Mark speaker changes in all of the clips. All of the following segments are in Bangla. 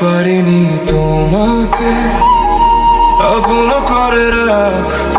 Speaker 1: পারিনি তোমাকে আপন করে রাখতে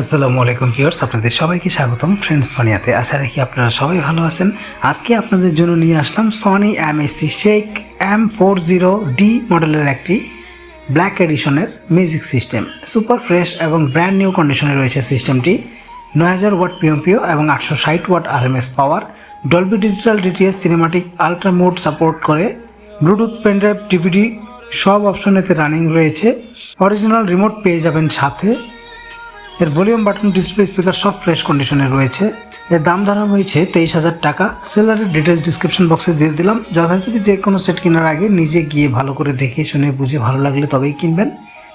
Speaker 2: আসসালামু আলাইকুম ভিউয়ার্স, আপনাদের সবাইকে স্বাগতম। ফ্রেন্ডস ফানিয়াতে আশা রাখি আপনারা সবাই ভালো আছেন। আজকে আপনাদের জন্য নিয়ে আসলাম Sony M MSC shake M four zero D মডেলের একটি ব্ল্যাক এডিশনের মিউজিক সিস্টেম সুপার ফ্রেশ এবং ব্র্যান্ড নিউ কন্ডিশনে রয়েছে সিস্টেমটি নয় হাজার ওয়াট পিএমপিও এবং আটশো ষাট watt RMS power Dolby digital DTS cinematic ultra mode support করে। ব্লুটুথ পেনড্রাইভ ডিভিডি সব অপশন এতে রানিং রয়েছে। অরিজিনাল রিমোট পেয়ে যাবেন সাথে। এর ভলিউম বাটন ডিসপ্লে স্পিকার সব ফ্রেশ কন্ডিশনে রয়েছে। এর দাম ধরা হয়েছে তেইশ হাজার টাকা। সেলারের ডিটেলস ডিসক্রিপশন বক্সে দিয়ে দিলাম। যথারীতি যে কোনো সেট কেনার আগে নিজে গিয়ে ভালো করে দেখে শুনে বুঝে ভালো লাগলে তবেই কিনবেন।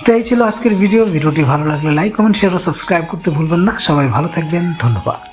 Speaker 2: তো এই ছিল আজকের ভিডিও ভিডিওটি ভালো লাগলে লাইক কমেন্ট শেয়ার ও সাবস্ক্রাইব করতে ভুলবেন না। সবাই ভালো থাকবেন। ধন্যবাদ।